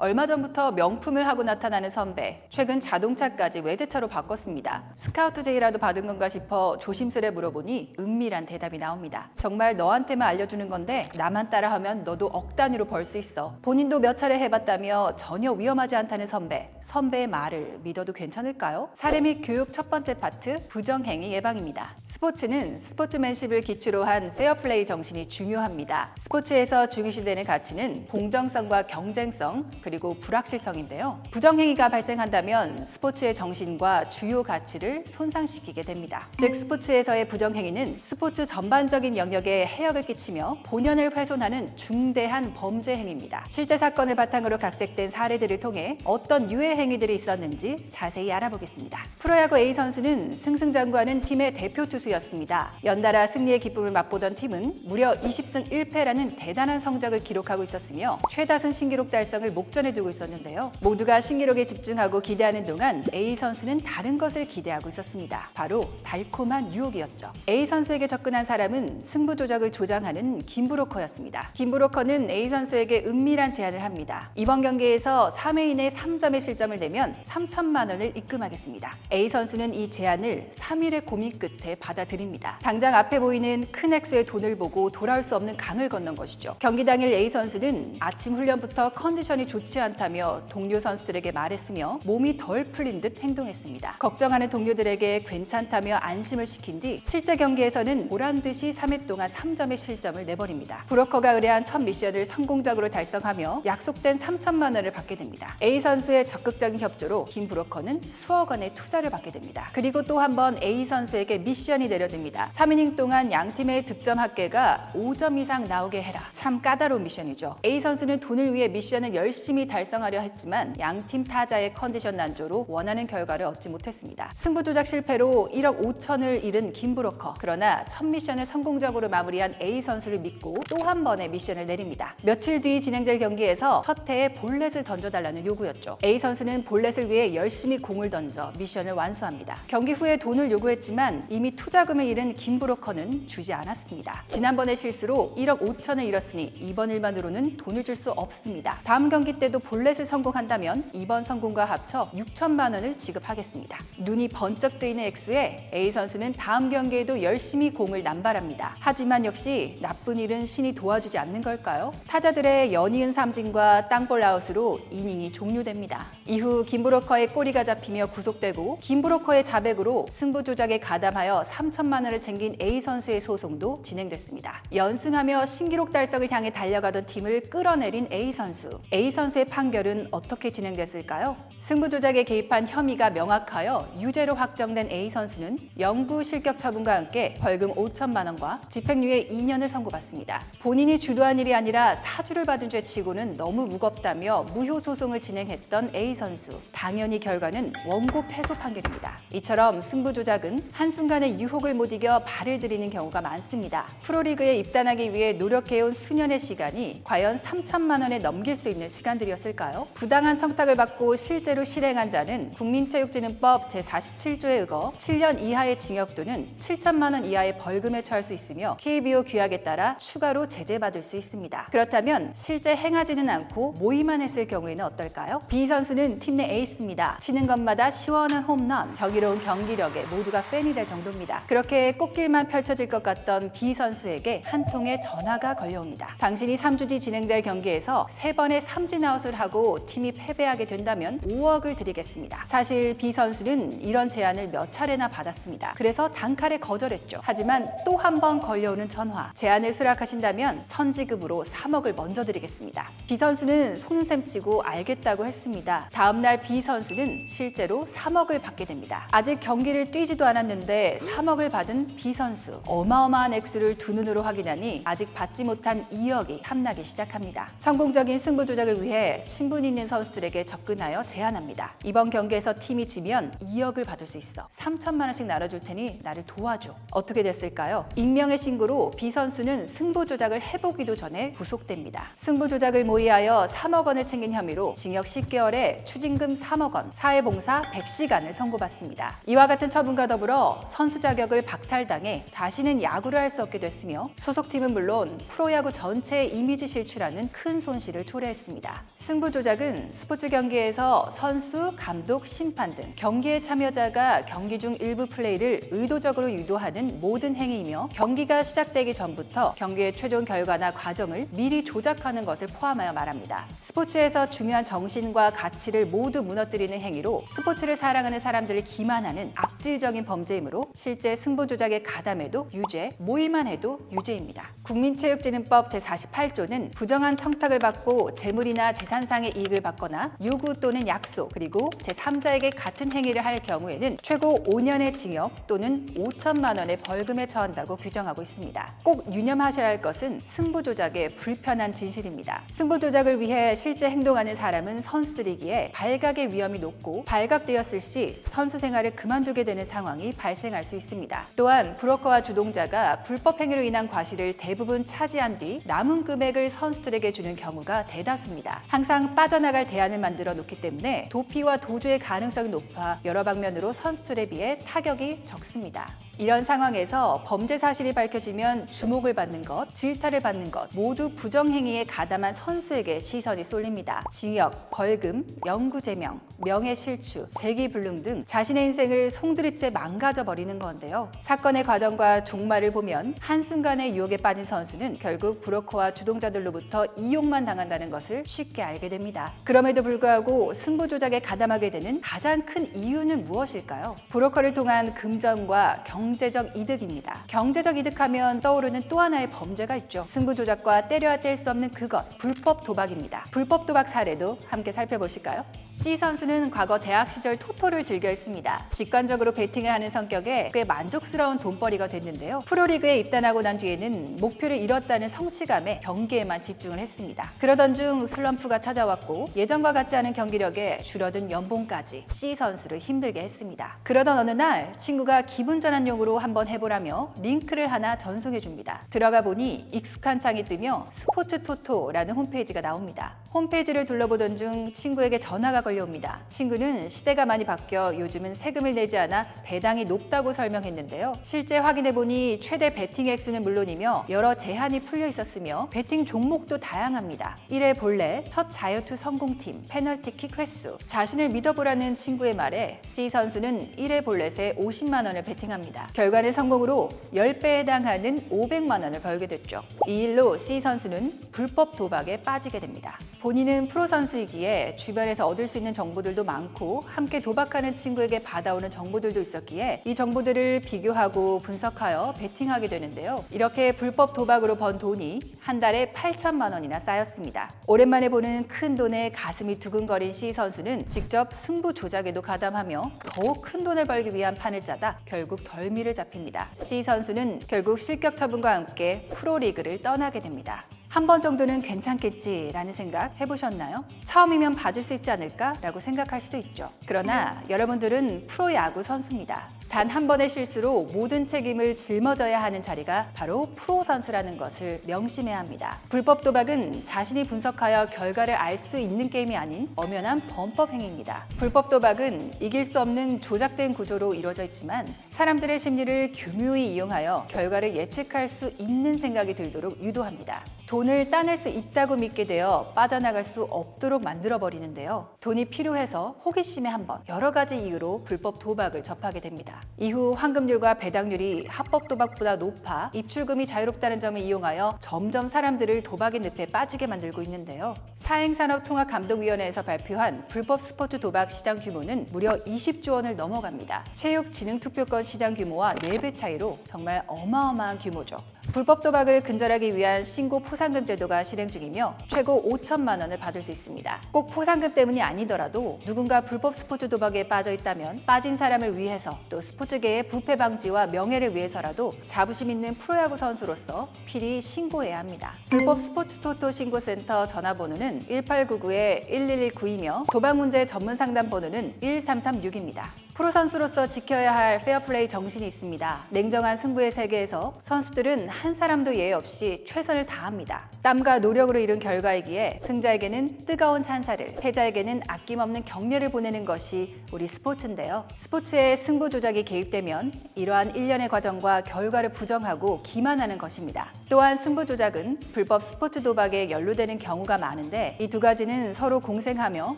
얼마 전부터 명품을 하고 나타나는 선배. 최근 자동차까지 외제차로 바꿨습니다. 스카우트 제의라도 받은 건가 싶어 조심스레 물어보니 은밀한 대답이 나옵니다. 정말 너한테만 알려주는 건데 나만 따라하면 너도 억 단위로 벌 수 있어. 본인도 몇 차례 해봤다며 전혀 위험하지 않다는 선배. 선배의 말을 믿어도 괜찮을까요? 사례 및 교육 첫 번째 파트 부정행위 예방입니다. 스포츠는 스포츠맨십을 기초로 한 페어플레이 정신이 중요합니다. 스포츠에서 중요시되는 가치는 공정성과 경쟁성 그리고 불확실성인데요. 부정행위가 발생한다면 스포츠의 정신과 주요 가치를 손상시키게 됩니다. 즉 스포츠에서의 부정행위는 스포츠 전반적인 영역에 해역을 끼치며 본연을 훼손하는 중대한 범죄 행위입니다. 실제 사건을 바탕으로 각색된 사례들을 통해 어떤 유해 행위들이 있었는지 자세히 알아보겠습니다. 프로야구 A 선수는 승승장구하는 팀의 대표 투수였습니다. 연달아 승리의 기쁨을 맛보던 팀은 무려 20승 1패라는 대단한 성적을 기록하고 있었으며 최다승 신기록 달성을 목 전에 두고 있었는데요. 모두가 신기록에 집중하고 기대하는 동안 A 선수는 다른 것을 기대하고 있었습니다. 바로 달콤한 유혹이었죠. A 선수에게 접근한 사람은 승부 조작을 조장하는 김브로커였습니다. 김브로커는 A 선수에게 은밀한 제안을 합니다. 이번 경기에서 3회 이내 3점의 실점을 내면 3천만 원을 입금하겠습니다. A 선수는 이 제안을 3일의 고민 끝에 받아들입니다. 당장 앞에 보이는 큰 액수의 돈을 보고 돌아올 수 없는 강을 건넌 것이죠. 경기 당일 A 선수는 아침 훈련부터 컨디션이 좋지 않다며 동료 선수들에게 말했으며 몸이 덜 풀린 듯 행동했습니다. 걱정하는 동료들에게 괜찮다며 안심을 시킨 뒤 실제 경기에서는 보란 듯이 3회 동안 3점의 실점을 내버립니다. 브로커가 의뢰한 첫 미션을 성공적으로 달성하며 약속된 3천만 원을 받게 됩니다. A 선수의 적극적인 협조로 김 브로커는 수억 원의 투자를 받게 됩니다. 그리고 또 한 번 A 선수에게 미션이 내려집니다. 3이닝 동안 양 팀의 득점 합계가 5점 이상 나오게 해라. 참 까다로운 미션이죠. A 선수는 돈을 위해 미션을 열심히 달성하려 했지만 양팀 타자의 컨디션 난조로 원하는 결과를 얻지 못했습니다. 승부 조작 실패로 1억 5천을 잃은 김 브로커. 그러나 첫 미션을 성공적으로 마무리한 A 선수를 믿고 또 한 번의 미션을 내립니다. 며칠 뒤 진행될 경기에서 첫 해에 볼넷을 던져달라는 요구였죠. A 선수는 볼넷을 위해 열심히 공을 던져 미션을 완수합니다. 경기 후에 돈을 요구했지만 이미 투자금을 잃은 김 브로커는 주지 않았습니다. 지난번의 실수로 1억 5천을 잃었으니 이번 일만으로는 돈을 줄 수 없습니다. 다음 경기 때도 볼넷을 성공한다면 이번 성공과 합쳐 6천만 원을 지급하겠습니다. 눈이 번쩍 뜨이는 액수에 A 선수는 다음 경기에도 열심히 공을 남발합니다. 하지만 역시 나쁜 일은 신이 도와주지 않는 걸까요? 타자들의 연이은 삼진과 땅볼 아웃으로 이닝이 종료됩니다. 이후 김브로커의 꼬리가 잡히며 구속되고 김브로커의 자백으로 승부 조작에 가담하여 3천만 원을 챙긴 A 선수의 소송도 진행됐습니다. 연승하며 신기록 달성을 향해 달려가던 팀을 끌어내린 A 선수. A 선수 의 판결은 어떻게 진행됐을까요? 승부 조작에 개입한 혐의가 명확하여 유죄로 확정된 A 선수는 영구 실격 처분과 함께 벌금 5천만 원과 집행유예 2년을 선고받습니다. 본인이 주도한 일이 아니라 사주를 받은 죄치고는 너무 무겁다며 무효 소송을 진행했던 A 선수. 당연히 결과는 원고 패소 판결입니다. 이처럼 승부 조작은 한순간의 유혹을 못 이겨 발을 들이는 경우가 많습니다. 프로리그에 입단하기 위해 노력해온 수년의 시간이 과연 3천만 원에 넘길 수 있는 시간 들이었을까요? 부당한 청탁을 받고 실제로 실행한 자는 국민체육진흥법 제47조에 의거 7년 이하의 징역 또는 7천만 원 이하의 벌금에 처할 수 있으며 KBO 규약에 따라 추가로 제재받을 수 있습니다. 그렇다면 실제 행하지는 않고 모의만 했을 경우에는 어떨까요? B 선수는 팀 내 에이스입니다. 치는 것마다 시원한 홈런, 경이로운 경기력에 모두가 팬이 될 정도입니다. 그렇게 꽃길만 펼쳐질 것 같던 B 선수에게 한 통의 전화가 걸려옵니다. 당신이 3주 뒤 진행될 경기에서 세 번의 삼진 아웃을 하고 팀이 패배하게 된다면 5억을 드리겠습니다. 사실 B 선수는 이런 제안을 몇 차례나 받았습니다. 그래서 단칼에 거절했죠. 하지만 또 한 번 걸려오는 전화. 제안을 수락하신다면 선지급으로 3억을 먼저 드리겠습니다. B 선수는 속눈샘 치고 알겠다고 했습니다. 다음날 B 선수는 실제로 3억을 받게 됩니다. 아직 경기를 뛰지도 않았는데 3억을 받은 B 선수. 어마어마한 액수를 두 눈으로 확인하니 아직 받지 못한 2억이 탐나기 시작합니다. 성공적인 승부 조작을 위해 친분 있는 선수들에게 접근하여 제안합니다. 이번 경기에서 팀이 지면 2억을 받을 수 있어. 3천만 원씩 나눠줄 테니 나를 도와줘. 어떻게 됐을까요? 익명의 신고로 B 선수는 승부 조작을 해보기도 전에 구속됩니다. 승부 조작을 모의하여 3억 원을 챙긴 혐의로 징역 10개월에 추징금 3억 원, 사회봉사 100시간을 선고받습니다. 이와 같은 처분과 더불어 선수 자격을 박탈당해 다시는 야구를 할 수 없게 됐으며 소속팀은 물론 프로야구 전체의 이미지 실추라는 큰 손실을 초래했습니다. 승부 조작은 스포츠 경기에서 선수, 감독, 심판 등 경기의 참여자가 경기 중 일부 플레이를 의도적으로 유도하는 모든 행위이며 경기가 시작되기 전부터 경기의 최종 결과나 과정을 미리 조작하는 것을 포함하여 말합니다. 스포츠에서 중요한 정신과 가치를 모두 무너뜨리는 행위로 스포츠를 사랑하는 사람들을 기만하는 악질적인 범죄이므로 실제 승부 조작에 가담해도 유죄, 모의만 해도 유죄입니다. 국민체육진흥법 제48조는 부정한 청탁을 받고 재물이나 재산상의 이익을 받거나 요구 또는 약속 그리고 제3자에게 같은 행위를 할 경우에는 최고 5년의 징역 또는 5천만 원의 벌금에 처한다고 규정하고 있습니다. 꼭 유념하셔야 할 것은 승부 조작의 불편한 진실입니다. 승부 조작을 위해 실제 행동하는 사람은 선수들이기에 발각의 위험이 높고 발각되었을 시 선수 생활을 그만두게 되는 상황이 발생할 수 있습니다. 또한 브로커와 주동자가 불법 행위로 인한 과실을 대부분 차지한 뒤 남은 금액을 선수들에게 주는 경우가 대다수입니다. 항상 빠져나갈 대안을 만들어 놓기 때문에 도피와 도주의 가능성이 높아 여러 방면으로 선수들에 비해 타격이 적습니다. 이런 상황에서 범죄 사실이 밝혀지면 주목을 받는 것, 질타를 받는 것 모두 부정행위에 가담한 선수에게 시선이 쏠립니다. 징역, 벌금, 영구제명, 명예실추, 재기불능 등 자신의 인생을 송두리째 망가져 버리는 건데요. 사건의 과정과 종말을 보면 한순간의 유혹에 빠진 선수는 결국 브로커와 주동자들로부터 이용만 당한다는 것을 쉽게 알게 됩니다. 그럼에도 불구하고 승부 조작에 가담하게 되는 가장 큰 이유는 무엇일까요? 브로커를 통한 금전과 경 제적 이득입니다. 경제적 이득하면 떠오르는 또 하나의 범죄가 있죠. 승부 조작과 때려야 뗄 수 없는 그것, 불법 도박입니다. 불법 도박 사례도 함께 살펴보실까요? C 선수는 과거 대학 시절 토토를 즐겨 했습니다. 직관적으로 베팅을 하는 성격에 꽤 만족스러운 돈벌이가 됐는데요. 프로리그에 입단하고 난 뒤에는 목표를 이뤘다는 성취감에 경기에만 집중을 했습니다. 그러던 중 슬럼프가 찾아왔고 예전과 같지 않은 경기력에 줄어든 연봉까지 C 선수를 힘들게 했습니다. 그러던 어느 날 친구가 기분 전환용 으로 한번 해보라며 링크를 하나 전송해 줍니다. 들어가 보니 익숙한 창이 뜨며 스포츠 토토라는 홈페이지가 나옵니다. 홈페이지를 둘러보던 중 친구에게 전화가 걸려옵니다. 친구는 시대가 많이 바뀌어 요즘은 세금을 내지 않아 배당이 높다고 설명했는데요. 실제 확인해 보니 최대 베팅 액수는 물론이며 여러 제한이 풀려 있었으며 베팅 종목도 다양합니다. 1회 본래, 첫 자유투 성공팀, 페널티킥 횟수, 자신을 믿어보라는 친구의 말에 C 선수는 1회 볼넷에 50만 원을 베팅합니다. 결과는 성공으로 10배에 해당하는 500만 원을 벌게 됐죠. 이 일로 C 선수는 불법 도박에 빠지게 됩니다. 본인은 프로 선수이기에 주변에서 얻을 수 있는 정보들도 많고 함께 도박하는 친구에게 받아오는 정보들도 있었기에 이 정보들을 비교하고 분석하여 베팅하게 되는데요. 이렇게 불법 도박으로 번 돈이 한 달에 8천만 원이나 쌓였습니다. 오랜만에 보는 큰 돈에 가슴이 두근거린 C 선수는 직접 승부 조작에도 가담하며 더욱 큰 돈을 벌기 위한 판을 짜다 결국 덜미를 잡힙니다. C 선수는 결국 실격 처분과 함께 프로리그를 떠나게 됩니다. 한 번 정도는 괜찮겠지라는 생각 해보셨나요? 처음이면 봐줄 수 있지 않을까라고 생각할 수도 있죠. 그러나 여러분들은 프로야구 선수입니다. 단 한 번의 실수로 모든 책임을 짊어져야 하는 자리가 바로 프로 선수라는 것을 명심해야 합니다. 불법 도박은 자신이 분석하여 결과를 알 수 있는 게임이 아닌 엄연한 범법 행위입니다. 불법 도박은 이길 수 없는 조작된 구조로 이루어져 있지만 사람들의 심리를 교묘히 이용하여 결과를 예측할 수 있는 생각이 들도록 유도합니다. 돈을 따낼 수 있다고 믿게 되어 빠져나갈 수 없도록 만들어 버리는데요. 돈이 필요해서 호기심에 한번 여러 가지 이유로 불법 도박을 접하게 됩니다. 이후 환급률과 배당률이 합법 도박보다 높아 입출금이 자유롭다는 점을 이용하여 점점 사람들을 도박의 늪에 빠지게 만들고 있는데요. 사행산업통합감독위원회에서 발표한 불법 스포츠 도박 시장 규모는 무려 20조 원을 넘어갑니다. 체육진흥투표권 시장 규모와 4배 차이로 정말 어마어마한 규모죠. 불법 도박을 근절하기 위한 신고 포상금 제도가 실행 중이며 최고 5천만 원을 받을 수 있습니다. 꼭 포상금 때문이 아니더라도 누군가 불법 스포츠 도박에 빠져 있다면 빠진 사람을 위해서 또 스포츠계의 부패 방지와 명예를 위해서라도 자부심 있는 프로야구 선수로서 필히 신고해야 합니다. 불법 스포츠 토토 신고센터 전화번호는 1899-1119이며 도박 문제 전문 상담 번호는 1336입니다. 프로 선수로서 지켜야 할 페어플레이 정신이 있습니다. 냉정한 승부의 세계에서 선수들은 한 사람도 예외 없이 최선을 다합니다. 땀과 노력으로 이룬 결과이기에 승자에게는 뜨거운 찬사를, 패자에게는 아낌없는 격려를 보내는 것이 우리 스포츠인데요. 스포츠에 승부 조작이 개입되면 이러한 일련의 과정과 결과를 부정하고 기만하는 것입니다. 또한 승부 조작은 불법 스포츠 도박에 연루되는 경우가 많은데 이 두 가지는 서로 공생하며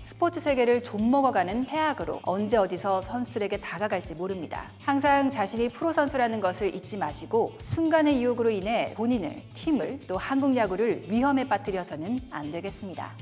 스포츠 세계를 좀먹어가는 해악으로 언제 어디서 선수 들에게 다가갈지 모릅니다. 항상 자신이 프로 선수라는 것을 잊지 마시고 순간의 유혹으로 인해 본인을, 팀을 또 한국 야구를 위험에 빠뜨려서는 안 되겠습니다.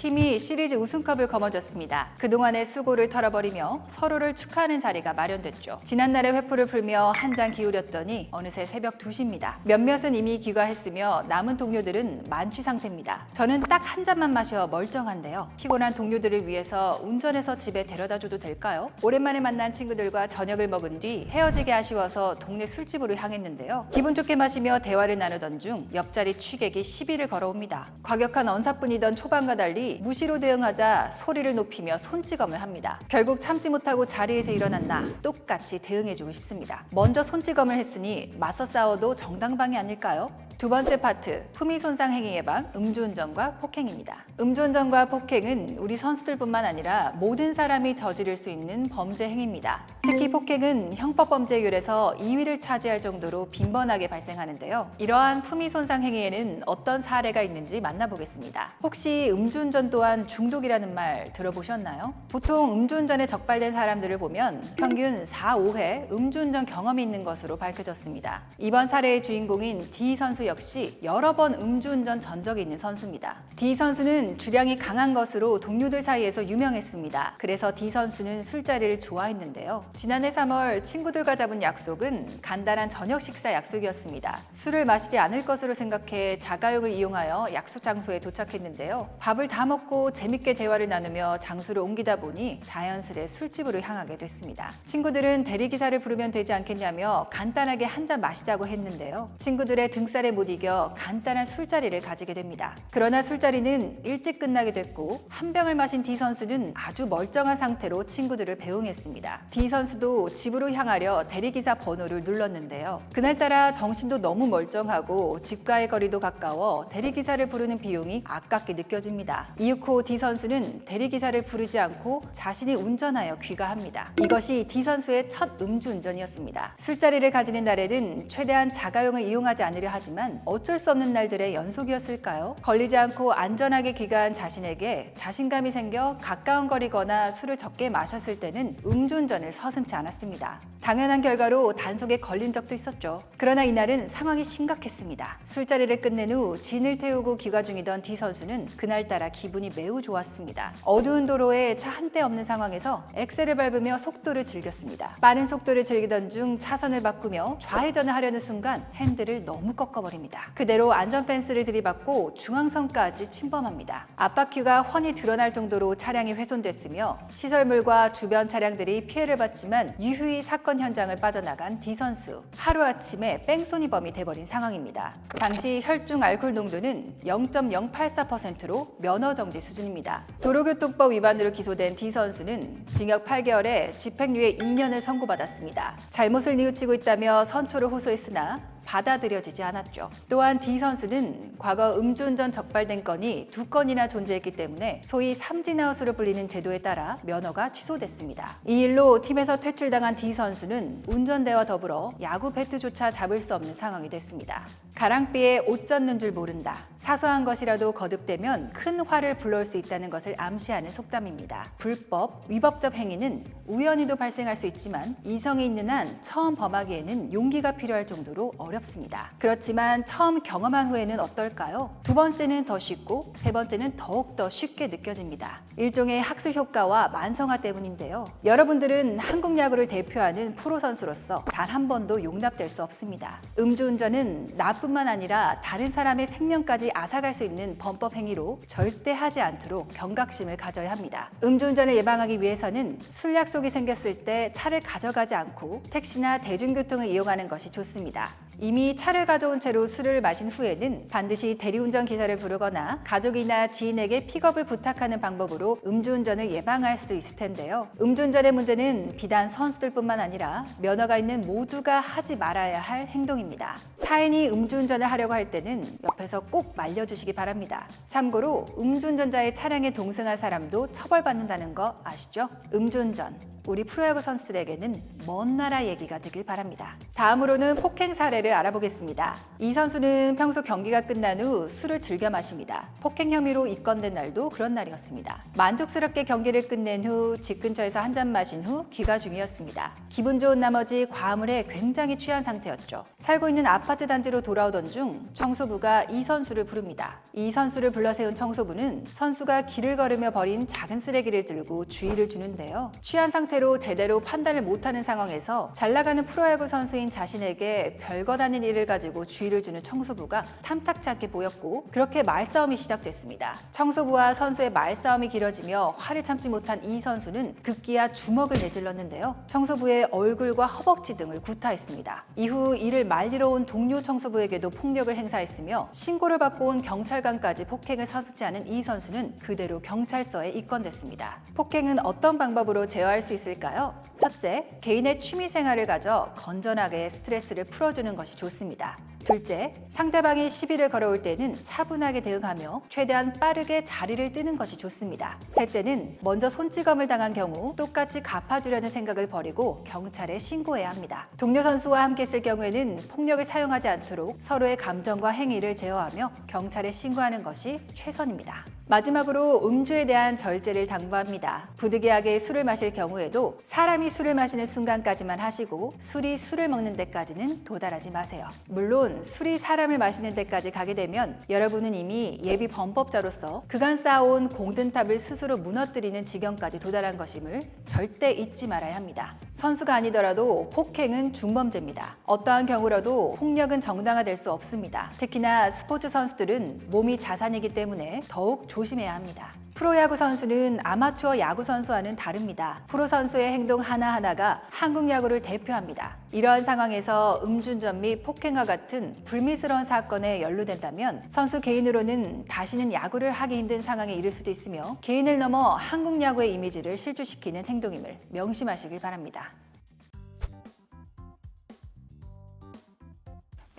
팀이 시리즈 우승컵을 거머쥐었습니다. 그동안의 수고를 털어버리며 서로를 축하하는 자리가 마련됐죠. 지난날의 회포를 풀며 한잔 기울였더니 어느새 새벽 2시입니다. 몇몇은 이미 귀가했으며 남은 동료들은 만취 상태입니다. 저는 딱 한 잔만 마셔 멀쩡한데요. 피곤한 동료들을 위해서 운전해서 집에 데려다 줘도 될까요? 오랜만에 만난 친구들과 저녁을 먹은 뒤 헤어지기 아쉬워서 동네 술집으로 향했는데요. 기분 좋게 마시며 대화를 나누던 중 옆자리 취객이 시비를 걸어옵니다. 과격한 언사뿐이던 초반과 달리 무시로 대응하자 소리를 높이며 손찌검을 합니다. 결국 참지 못하고 자리에서 일어난 나 똑같이 대응해주고 싶습니다. 먼저 손찌검을 했으니 맞서 싸워도 정당방이 아닐까요? 두 번째 파트, 품위 손상 행위 예방, 음주운전과 폭행입니다. 음주운전과 폭행은 우리 선수들뿐만 아니라 모든 사람이 저지를 수 있는 범죄 행위입니다. 특히 폭행은 형법 범죄율에서 2위를 차지할 정도로 빈번하게 발생하는데요. 이러한 품위 손상 행위에는 어떤 사례가 있는지 만나보겠습니다. 혹시 음주운전 또한 중독이라는 말 들어보셨나요? 보통 음주운전에 적발된 사람들을 보면 평균 4, 5회 음주운전 경험이 있는 것으로 밝혀졌습니다. 이번 사례의 주인공인 D 선수 역시 여러 번 음주운전 전적이 있는 선수입니다. D 선수는 주량이 강한 것으로 동료들 사이에서 유명했습니다. 그래서 D 선수는 술자리를 좋아했는데요. 지난해 3월 친구들과 잡은 약속은 간단한 저녁 식사 약속이었습니다. 술을 마시지 않을 것으로 생각해 자가용을 이용하여 약속 장소에 도착했는데요. 밥을 다 먹고 재밌게 대화를 나누며 장소를 옮기다 보니 자연스레 술집으로 향하게 됐습니다. 친구들은 대리기사를 부르면 되지 않겠냐며 간단하게 한 잔 마시자고 했는데요. 친구들의 등살에 못 이겨 간단한 술자리를 가지게 됩니다. 그러나 술자리는 일찍 끝나게 됐고 한 병을 마신 D 선수는 아주 멀쩡한 상태로 친구들을 배웅했습니다. D 선수도 집으로 향하려 대리기사 번호를 눌렀는데요. 그날따라 정신도 너무 멀쩡하고 집과의 거리도 가까워 대리기사를 부르는 비용이 아깝게 느껴집니다. 이윽고 D 선수는 대리기사를 부르지 않고 자신이 운전하여 귀가합니다. 이것이 D 선수의 첫 음주운전이었습니다. 술자리를 가지는 날에는 최대한 자가용을 이용하지 않으려 하지만 어쩔 수 없는 날들의 연속이었을까요? 걸리지 않고 안전하게 귀가한 자신에게 자신감이 생겨 가까운 거리거나 술을 적게 마셨을 때는 음주운전을 서슴지 않았습니다. 당연한 결과로 단속에 걸린 적도 있었죠. 그러나 이날은 상황이 심각했습니다. 술자리를 끝낸 후 진을 태우고 귀가 중이던 D 선수는 그날따라 기분이 매우 좋았습니다. 어두운 도로에 차 한대 없는 상황에서 엑셀을 밟으며 속도를 즐겼습니다. 빠른 속도를 즐기던 중 차선을 바꾸며 좌회전을 하려는 순간 핸들을 너무 꺾어버립 니다. 그대로 안전 펜스를 들이받고 중앙선까지 침범합니다. 앞바퀴가 훤히 드러날 정도로 차량이 훼손됐으며 시설물과 주변 차량들이 피해를 봤지만 유유히 사건 현장을 빠져나간 D 선수. 하루아침에 뺑소니범이 돼버린 상황입니다. 당시 혈중 알코올 농도는 0.084%로 면허 정지 수준입니다. 도로교통법 위반으로 기소된 D 선수는 징역 8개월에 집행유예 2년을 선고받았습니다. 잘못을 뉘우치고 있다며 선초를 호소했으나 받아들여지지 않았죠. 또한 D 선수는 과거 음주운전 적발된 건이 두 건이나 존재했기 때문에 소위 삼진아웃으로 불리는 제도에 따라 면허가 취소됐습니다. 이 일로 팀에서 퇴출당한 D 선수는 운전대와 더불어 야구 배트조차 잡을 수 없는 상황이 됐습니다. 가랑비에 옷 젖는 줄 모른다. 사소한 것이라도 거듭되면 큰 화를 불러올 수 있다는 것을 암시하는 속담입니다. 불법, 위법적 행위는 우연히도 발생할 수 있지만 이성이 있는 한 처음 범하기에는 용기가 필요할 정도로 어렵습니다. 그렇지만 처음 경험한 후에는 어떨까요? 두 번째는 더 쉽고 세 번째는 더욱 더 쉽게 느껴집니다. 일종의 학습 효과와 만성화 때문인데요. 여러분들은 한국 야구를 대표하는 프로 선수로서 단 한 번도 용납될 수 없습니다. 음주운전은 나 뿐만 아니라 다른 사람의 생명까지 앗아갈 수 있는 범법 행위로 절대 하지 않도록 경각심을 가져야 합니다. 음주운전을 예방하기 위해서는 술 약속이 생겼을 때 차를 가져가지 않고 택시나 대중교통을 이용하는 것이 좋습니다. 이미 차를 가져온 채로 술을 마신 후에는 반드시 대리운전 기사를 부르거나 가족이나 지인에게 픽업을 부탁하는 방법으로 음주운전을 예방할 수 있을 텐데요. 음주운전의 문제는 비단 선수들뿐만 아니라 면허가 있는 모두가 하지 말아야 할 행동입니다. 타인이 음주운전을 하려고 할 때는 옆에서 꼭 말려주시기 바랍니다. 참고로 음주운전자의 차량에 동승한 사람도 처벌받는다는 거 아시죠? 음주운전 우리 프로야구 선수들에게는 먼 나라 얘기가 되길 바랍니다. 다음으로는 폭행 사례를 알아보겠습니다. 이 선수는 평소 경기가 끝난 후 술을 즐겨 마십니다. 폭행 혐의로 입건된 날도 그런 날이었습니다. 만족스럽게 경기를 끝낸 후 집 근처에서 한 잔 마신 후 귀가 중이었습니다. 기분 좋은 나머지 과음을 해 굉장히 취한 상태였죠. 살고 있는 아파트 단지로 돌아오던 중 청소부가 이 선수를 부릅니다. 이 선수를 불러 세운 청소부는 선수가 길을 걸으며 버린 작은 쓰레기를 들고 주의를 주는데요. 취한 상태로 제대로 판단을 못하는 상황에서 잘 나가는 프로야구 선수인 자신에게 별것 아닌 일을 가지고 주의를 주는 청소부가 탐탁치 않게 보였고 그렇게 말싸움이 시작됐습니다. 청소부와 선수의 말싸움이 길어지며 화를 참지 못한 이 선수는 급기야 주먹을 내질렀는데요. 청소부의 얼굴과 허벅지 등을 구타했습니다. 이후 이를 말리러 온 동료 청소부에게도 폭력을 행사했으며 신고를 받고 온 경찰관까지 폭행을 서슴지 않은 이 선수는 그대로 경찰서에 입건됐습니다. 폭행은 어떤 방법으로 제어할 수 있을 까요? 첫째, 개인의 취미 생활을 가져 건전하게 스트레스를 풀어주는 것이 좋습니다. 둘째, 상대방이 시비를 걸어올 때는 차분하게 대응하며 최대한 빠르게 자리를 뜨는 것이 좋습니다. 셋째는 먼저 손찌검을 당한 경우 똑같이 갚아주려는 생각을 버리고 경찰에 신고해야 합니다. 동료 선수와 함께 있을 경우에는 폭력을 사용하지 않도록 서로의 감정과 행위를 제어하며 경찰에 신고하는 것이 최선입니다. 마지막으로 음주에 대한 절제를 당부합니다. 부득이하게 술을 마실 경우에도 사람이 술을 마시는 순간까지만 하시고 술이 술을 먹는 데까지는 도달하지 마세요. 물론 술이 사람을 마시는 데까지 가게 되면 여러분은 이미 예비 범법자로서 그간 쌓아온 공든탑을 스스로 무너뜨리는 지경까지 도달한 것임을 절대 잊지 말아야 합니다. 선수가 아니더라도 폭행은 중범죄입니다. 어떠한 경우라도 폭력은 정당화될 수 없습니다. 특히나 스포츠 선수들은 몸이 자산이기 때문에 더욱 조심해야 합니다. 프로야구 선수는 아마추어 야구 선수와는 다릅니다. 프로 선수의 행동 하나하나가 한국 야구를 대표합니다. 이러한 상황에서 음주운전 및 폭행과 같은 불미스러운 사건에 연루된다면 선수 개인으로는 다시는 야구를 하기 힘든 상황에 이를 수도 있으며 개인을 넘어 한국 야구의 이미지를 실추시키는 행동임을 명심하시길 바랍니다.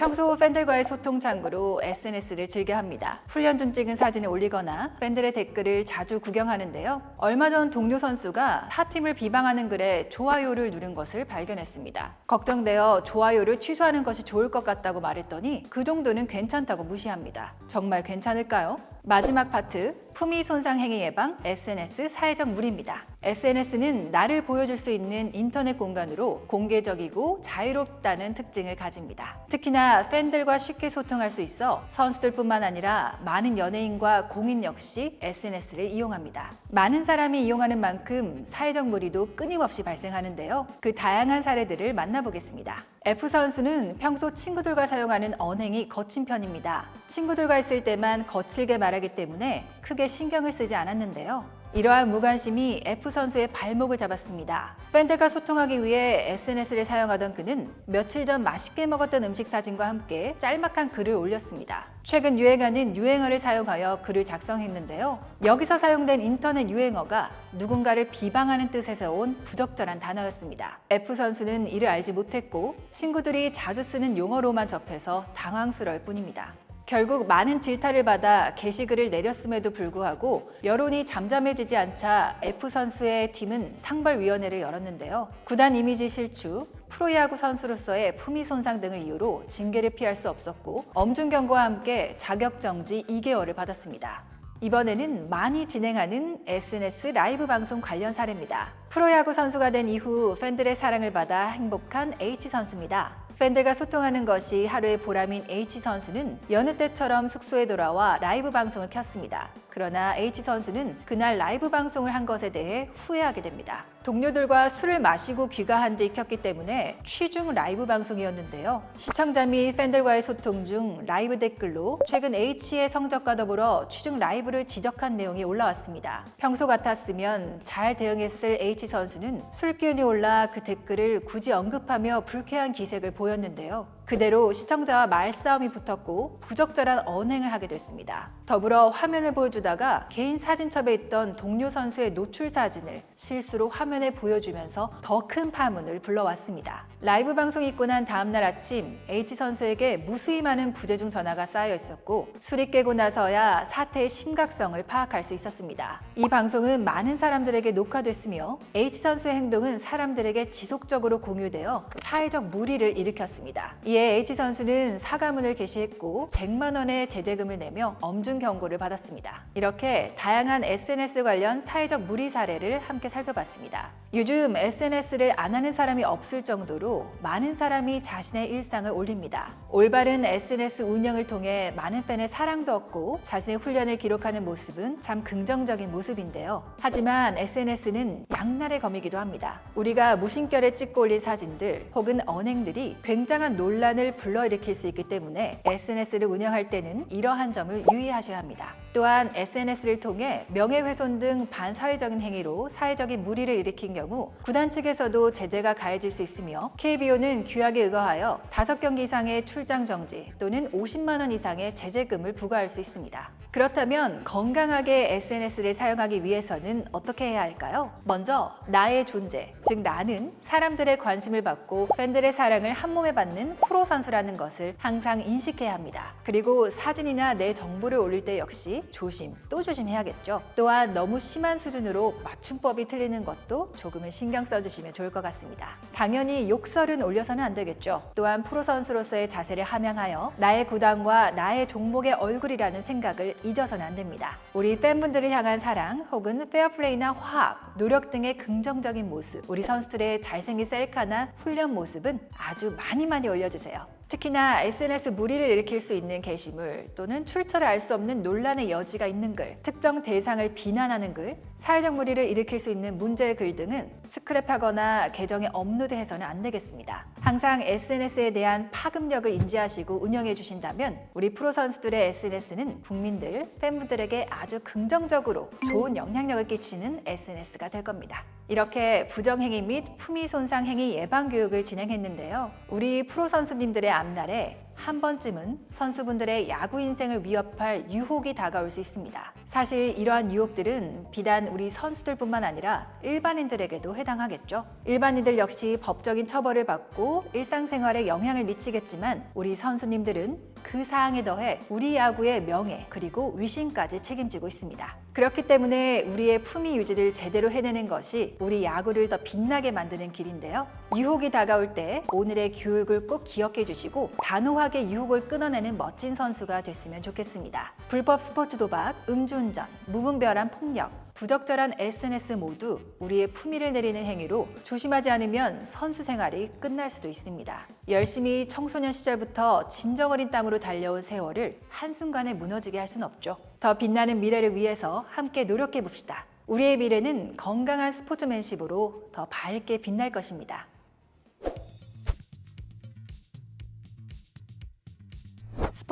평소 팬들과의 소통 창구로 SNS를 즐겨 합니다. 훈련 중 찍은 사진을 올리거나 팬들의 댓글을 자주 구경하는데요. 얼마 전 동료 선수가 타 팀을 비방하는 글에 좋아요를 누른 것을 발견했습니다. 걱정되어 좋아요를 취소하는 것이 좋을 것 같다고 말했더니 그 정도는 괜찮다고 무시합니다. 정말 괜찮을까요? 마지막 파트, 품위 손상 행위 예방 SNS 사회적 물입니다. SNS는 나를 보여줄 수 있는 인터넷 공간으로 공개적이고 자유롭다는 특징을 가집니다. 특히나 팬들과 쉽게 소통할 수 있어 선수들뿐만 아니라 많은 연예인과 공인 역시 SNS를 이용합니다. 많은 사람이 이용하는 만큼 사회적 무리도 끊임없이 발생하는데요. 그 다양한 사례들을 만나보겠습니다. F 선수는 평소 친구들과 사용하는 언행이 거친 편입니다. 친구들과 있을 때만 거칠게 말하기 때문에 크게 신경을 쓰지 않았는데요. 이러한 무관심이 F 선수의 발목을 잡았습니다. 팬들과 소통하기 위해 SNS를 사용하던 그는 며칠 전 맛있게 먹었던 음식 사진과 함께 짤막한 글을 올렸습니다. 최근 유행하는 유행어를 사용하여 글을 작성했는데요. 여기서 사용된 인터넷 유행어가 누군가를 비방하는 뜻에서 온 부적절한 단어였습니다. F 선수는 이를 알지 못했고 친구들이 자주 쓰는 용어로만 접해서 당황스러울 뿐입니다. 결국 많은 질타를 받아 게시글을 내렸음에도 불구하고 여론이 잠잠해지지 않자 F 선수의 팀은 상벌위원회를 열었는데요. 구단 이미지 실추, 프로야구 선수로서의 품위 손상 등을 이유로 징계를 피할 수 없었고 엄중 경고와 함께 자격 정지 2개월을 받았습니다. 이번에는 많이 진행하는 SNS 라이브 방송 관련 사례입니다. 프로야구 선수가 된 이후 팬들의 사랑을 받아 행복한 H 선수입니다. 팬들과 소통하는 것이 하루의 보람인 H 선수는 여느 때처럼 숙소에 돌아와 라이브 방송을 켰습니다. 그러나 H 선수는 그날 라이브 방송을 한 것에 대해 후회하게 됩니다. 동료들과 술을 마시고 귀가한 뒤 켰기 때문에 취중 라이브 방송이었는데요. 시청자 및 팬들과의 소통 중 라이브 댓글로 최근 H의 성적과 더불어 취중 라이브를 지적한 내용이 올라왔습니다. 평소 같았으면 잘 대응했을 H 선수는 술 기운이 올라 그 댓글을 굳이 언급하며 불쾌한 기색을 보였는데요. 그대로 시청자와 말싸움이 붙었고 부적절한 언행을 하게 됐습니다. 더불어 화면을 보여주다가 개인 사진첩에 있던 동료 선수의 노출 사진을 실수로 화면 화면에 보여주면서 더 큰 파문을 불러왔습니다. 라이브 방송이 있고 난 다음날 아침 H 선수에게 무수히 많은 부재중 전화가 쌓여 있었고 술이 깨고 나서야 사태의 심각성을 파악할 수 있었습니다. 이 방송은 많은 사람들에게 녹화됐으며 H 선수의 행동은 사람들에게 지속적으로 공유되어 사회적 무리를 일으켰습니다. 이에 H 선수는 사과문을 게시했고 100만 원의 제재금을 내며 엄중 경고를 받았습니다. 이렇게 다양한 SNS 관련 사회적 무리 사례를 함께 살펴봤습니다. 요즘 SNS를 안 하는 사람이 없을 정도로 많은 사람이 자신의 일상을 올립니다. 올바른 SNS 운영을 통해 많은 팬의 사랑도 얻고 자신의 훈련을 기록하는 모습은 참 긍정적인 모습인데요. 하지만 SNS는 양날의 검이기도 합니다. 우리가 무심결에 찍고 올린 사진들 혹은 언행들이 굉장한 논란 을 불러일으킬 수 있기 때문에 SNS를 운영할 때는 이러한 점을 유의하셔야 합니다. 또한 SNS를 통해 명예훼손 등 반사회적인 행위로 사회적인 무리를 일으킨 경우 구단 측에서도 제재가 가해질 수 있으며 KBO는 규약에 의거하여 5경기 이상의 출장 정지 또는 50만 원 이상의 제재금을 부과할 수 있습니다. 그렇다면 건강하게 SNS를 사용하기 위해서는 어떻게 해야 할까요? 먼저 나의 존재, 즉 나는 사람들의 관심을 받고 팬들의 사랑을 한 몸에 받는 프로 선수라는 것을 항상 인식해야 합니다. 그리고 사진이나 내 정보를 올릴 때 역시 조심 또 조심해야겠죠. 또한 너무 심한 수준으로 맞춤법이 틀리는 것도 조금은 신경 써주시면 좋을 것 같습니다. 당연히 욕설은 올려서는 안 되겠죠. 또한 프로 선수로서의 자세를 함양하여 나의 구단과 나의 종목의 얼굴이라는 생각을 잊어서는 안 됩니다. 우리 팬분들을 향한 사랑 혹은 페어플레이나 화합, 노력 등의 긍정적인 모습, 우리 선수들의 잘생긴 셀카나 훈련 모습은 아주 많이 많이 올려주세요. 특히나 SNS 무리를 일으킬 수 있는 게시물 또는 출처를 알 수 없는 논란의 여지가 있는 글, 특정 대상을 비난하는 글, 사회적 무리를 일으킬 수 있는 문제의 글 등은 스크랩하거나 계정에 업로드해서는 안 되겠습니다. 항상 SNS에 대한 파급력을 인지하시고 운영해 주신다면 우리 프로 선수들의 SNS는 국민들, 팬분들에게 아주 긍정적으로 좋은 영향력을 끼치는 SNS가 될 겁니다. 이렇게 부정행위 및 품위 손상 행위 예방 교육을 진행했는데요. 우리 프로 선수님들의 앞날에 한 번쯤은 선수분들의 야구 인생을 위협할 유혹이 다가올 수 있습니다. 사실 이러한 유혹들은 비단 우리 선수들뿐만 아니라 일반인들에게도 해당하겠죠. 일반인들 역시 법적인 처벌을 받고 일상생활에 영향을 미치겠지만 우리 선수님들은 그 사항에 더해 우리 야구의 명예 그리고 위신까지 책임지고 있습니다. 그렇기 때문에 우리의 품위 유지를 제대로 해내는 것이 우리 야구를 더 빛나게 만드는 길인데요. 유혹이 다가올 때 오늘의 교육을 꼭 기억해 주시고 단호하게 유혹을 끊어내는 멋진 선수가 됐으면 좋겠습니다. 불법 스포츠 도박, 음주운전, 무분별한 폭력, 부적절한 SNS 모두 우리의 품위를 내리는 행위로 조심하지 않으면 선수 생활이 끝날 수도 있습니다. 열심히 청소년 시절부터 진정 어린 땀으로 달려온 세월을 한순간에 무너지게 할 수는 없죠. 더 빛나는 미래를 위해서 함께 노력해 봅시다. 우리의 미래는 건강한 스포츠맨십으로 더 밝게 빛날 것입니다.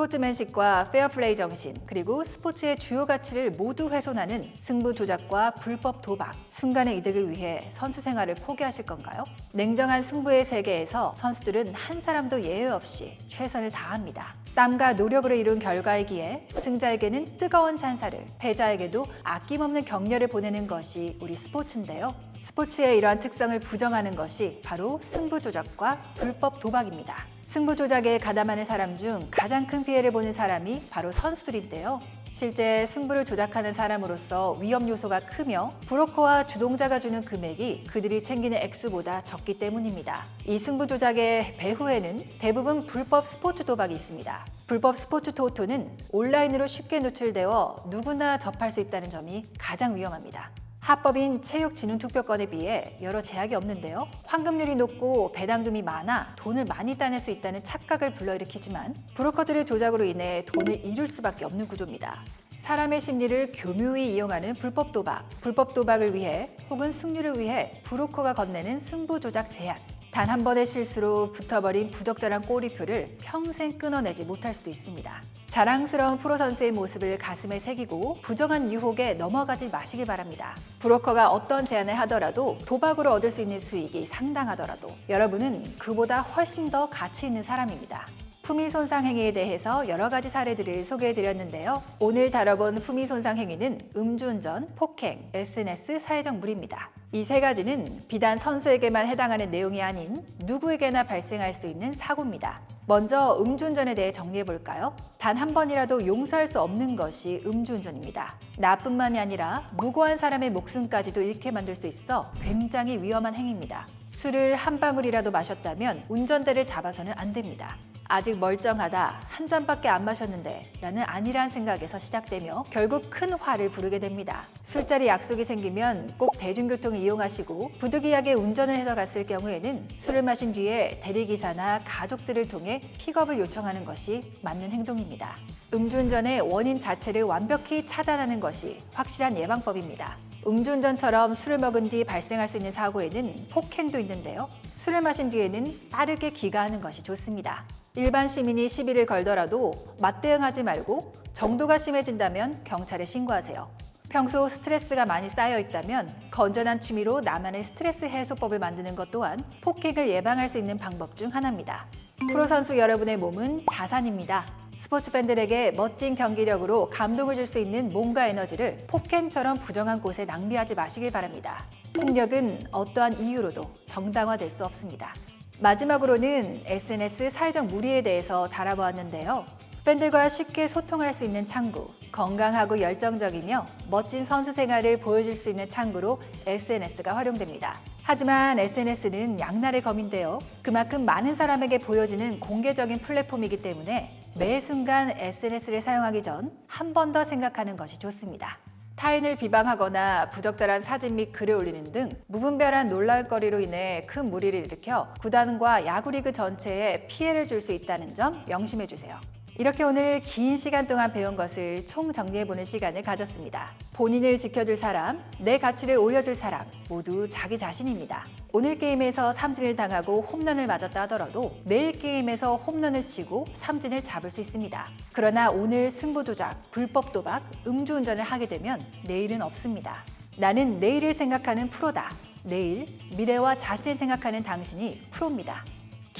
스포츠맨십과 페어플레이 정신, 그리고 스포츠의 주요 가치를 모두 훼손하는 승부 조작과 불법 도박, 순간의 이득을 위해 선수 생활을 포기하실 건가요? 냉정한 승부의 세계에서 선수들은 한 사람도 예외 없이 최선을 다합니다. 땀과 노력으로 이룬 결과이기에 승자에게는 뜨거운 찬사를, 패자에게도 아낌없는 격려를 보내는 것이 우리 스포츠인데요. 스포츠의 이러한 특성을 부정하는 것이 바로 승부 조작과 불법 도박입니다. 승부 조작에 가담하는 사람 중 가장 큰 피해를 보는 사람이 바로 선수들인데요. 실제 승부를 조작하는 사람으로서 위험 요소가 크며 브로커와 주동자가 주는 금액이 그들이 챙기는 액수보다 적기 때문입니다. 이 승부 조작의 배후에는 대부분 불법 스포츠 도박이 있습니다. 불법 스포츠 토토는 온라인으로 쉽게 노출되어 누구나 접할 수 있다는 점이 가장 위험합니다. 합법인 체육진흥투표권에 비해 여러 제약이 없는데요. 황금률이 높고 배당금이 많아 돈을 많이 따낼 수 있다는 착각을 불러일으키지만 브로커들의 조작으로 인해 돈을 잃을 수밖에 없는 구조입니다. 사람의 심리를 교묘히 이용하는 불법 도박, 불법 도박을 위해 혹은 승률을 위해 브로커가 건네는 승부 조작 제한, 단 한 번의 실수로 붙어버린 부적절한 꼬리표를 평생 끊어내지 못할 수도 있습니다. 자랑스러운 프로 선수의 모습을 가슴에 새기고 부정한 유혹에 넘어가지 마시기 바랍니다. 브로커가 어떤 제안을 하더라도 도박으로 얻을 수 있는 수익이 상당하더라도 여러분은 그보다 훨씬 더 가치 있는 사람입니다. 품위 손상 행위에 대해서 여러 가지 사례들을 소개해 드렸는데요. 오늘 다뤄본 품위 손상 행위는 음주운전, 폭행, SNS 사회적 무리입니다. 이 세 가지는 비단 선수에게만 해당하는 내용이 아닌 누구에게나 발생할 수 있는 사고입니다. 먼저 음주운전에 대해 정리해 볼까요? 단 한 번이라도 용서할 수 없는 것이 음주운전입니다. 나뿐만이 아니라 무고한 사람의 목숨까지도 잃게 만들 수 있어 굉장히 위험한 행위입니다. 술을 한 방울이라도 마셨다면 운전대를 잡아서는 안 됩니다. 아직 멀쩡하다, 한 잔밖에 안 마셨는데 라는 안일한 생각에서 시작되며 결국 큰 화를 부르게 됩니다. 술자리 약속이 생기면 꼭 대중교통을 이용하시고 부득이하게 운전을 해서 갔을 경우에는 술을 마신 뒤에 대리기사나 가족들을 통해 픽업을 요청하는 것이 맞는 행동입니다. 음주운전의 원인 자체를 완벽히 차단하는 것이 확실한 예방법입니다. 음주운전처럼 술을 먹은 뒤 발생할 수 있는 사고에는 폭행도 있는데요. 술을 마신 뒤에는 빠르게 귀가하는 것이 좋습니다. 일반 시민이 시비를 걸더라도 맞대응하지 말고 정도가 심해진다면 경찰에 신고하세요. 평소 스트레스가 많이 쌓여 있다면 건전한 취미로 나만의 스트레스 해소법을 만드는 것 또한 폭행을 예방할 수 있는 방법 중 하나입니다. 프로 선수 여러분의 몸은 자산입니다. 스포츠 팬들에게 멋진 경기력으로 감동을 줄 수 있는 몸과 에너지를 폭행처럼 부정한 곳에 낭비하지 마시길 바랍니다. 폭력은 어떠한 이유로도 정당화될 수 없습니다. 마지막으로는 SNS 사회적 무리에 대해서 달아보았는데요. 팬들과 쉽게 소통할 수 있는 창구, 건강하고 열정적이며 멋진 선수 생활을 보여줄 수 있는 창구로 SNS가 활용됩니다. 하지만 SNS는 양날의 검인데요. 그만큼 많은 사람에게 보여지는 공개적인 플랫폼이기 때문에 매 순간 SNS를 사용하기 전 한 번 더 생각하는 것이 좋습니다. 타인을 비방하거나 부적절한 사진 및 글을 올리는 등 무분별한 놀랄거리로 인해 큰 무리를 일으켜 구단과 야구리그 전체에 피해를 줄 수 있다는 점 명심해 주세요. 이렇게 오늘 긴 시간 동안 배운 것을 총 정리해보는 시간을 가졌습니다. 본인을 지켜줄 사람, 내 가치를 올려줄 사람, 모두 자기 자신입니다. 오늘 게임에서 삼진을 당하고 홈런을 맞았다 하더라도 내일 게임에서 홈런을 치고 삼진을 잡을 수 있습니다. 그러나 오늘 승부 조작, 불법 도박, 음주운전을 하게 되면 내일은 없습니다. 나는 내일을 생각하는 프로다. 내일, 미래와 자신을 생각하는 당신이 프로입니다.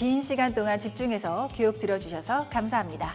긴 시간 동안 집중해서 교육 들어주셔서 감사합니다.